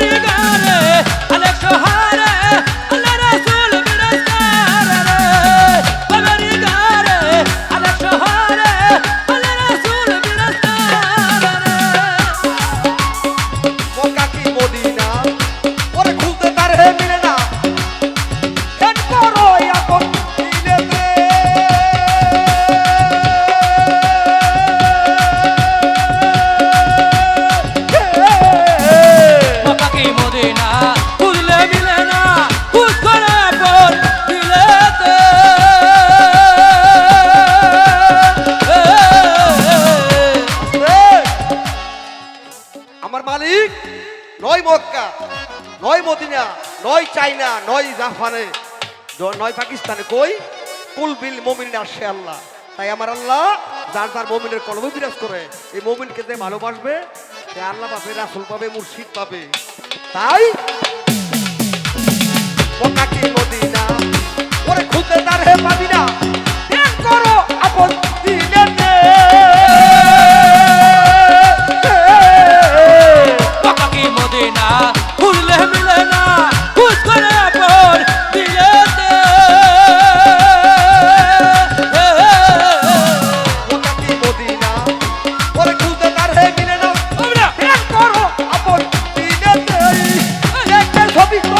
ঘরে ঘরে মক্কা নয় মদিনা, নয় চাইনা, নয় জাফারে নয় পাকিস্তানে কই? কুলবিল মমিন আসে আল্লাহ। তাই আমার আল্লাহ যার যার মমিনের কলমে বিরাজ করে, এই মমিনকে যে ভালোবাসবে, সে আল্লাহ পাবে, রাসুল পাবে, মুর্শিদ পাবে। তাই মদিনা? ওরে খুঁজে তার হে পাবি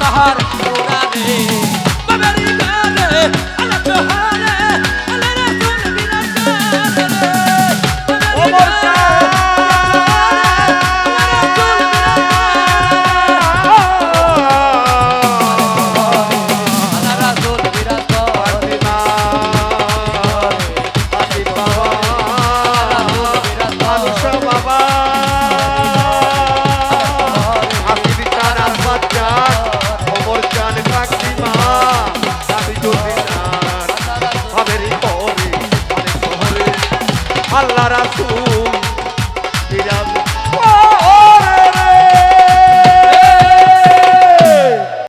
তাহার পুরারে তারা